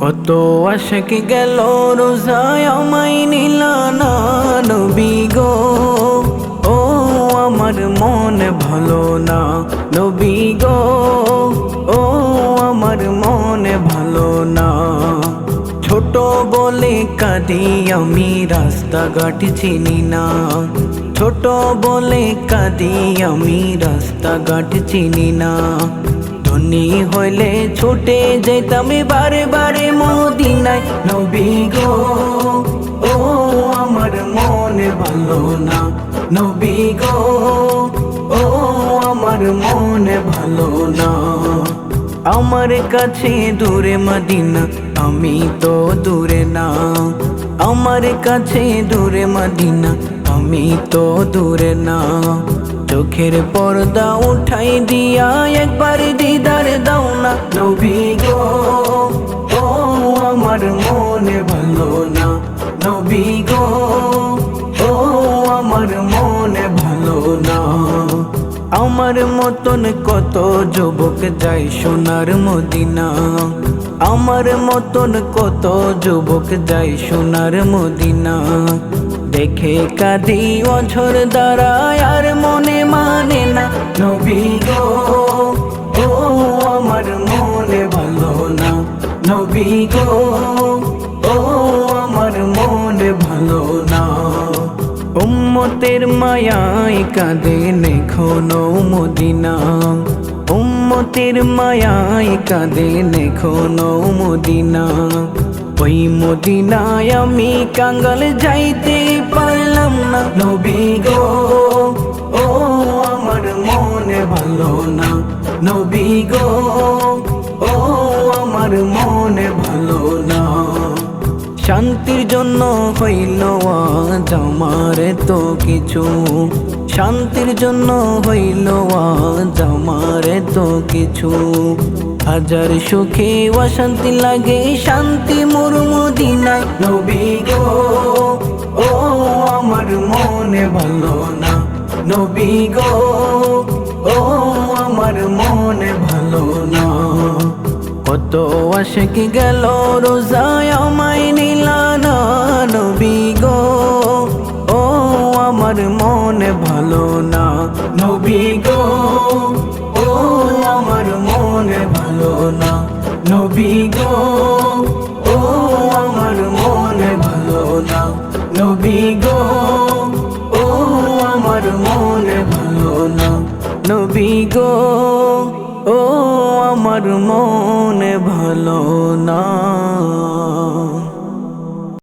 কত আশক গেল রোজায় আমায় নিলানা নবী গো। ও আমার মন ভালো না নবী গো। ও আমার মন ভালো না। ছোট বলে কাঁদি আমি, রাস্তাঘাট চিনি না। ছোট বলে কাঁদি আমি, রাস্তাঘাট চিনি না। ধনী হইলে ছুটে যেতাম বারে বারে মদিনায়। নবী গো, ও আমার মনে ভালো না। নবী গো, ও আমার মনে ভালো না। আমার কাছে দূরে মদিনা, আমি তো দূরে না। আমার কাছে দূরে মদিনা, আমি তো দূরে না। চোখের পর্দা উঠাই দিয়া একবার না নবী গো ও আমার মনে ভালো না নবী গো ও আমার মনে ভালো না আমার মতন কত যুবক যায় সোনার মদিনা আমার মতন কত যুবক যায় সোনার মদিনা দেখে কাঁদি অঝর দাঁড়ায় আর মনে মানে না নবী গো গো। ও আমার মনে ভালো না। উম্মতের মায়ায় কাঁদে নেখনো মদিনা। উম্মতের মায়ায় কাঁদে নেখনো মদিনা। ওই মদিনায় আমি কাঙ্গাল যাইতে পারলাম না নবী গো। ও আমার মনে ভালো না নবী গো। ও আমার মনে ভালো না। শান্তির জন্য হইল আজ আমার তো কিছু। শান্তির জন্য হইল আজ আমার তো কিছু। হাজার সুখে অশান্তি লাগে, শান্তি মোর মদিনায় নবী গো। ও আমার মনে ভালো না, নবী গো। ও আমার মনে ভালো না। কত আশক গেল রোজায় আমায় নিলানা নবী গো। ও আমার মনে ভালো না নবী গো। ও আমার মনে ভালো না নবী গো। ও আমার মনে ভালো না নবী গো। ও আমার মনে ভালো না নবী গো। ও আমার মনে ভালো না।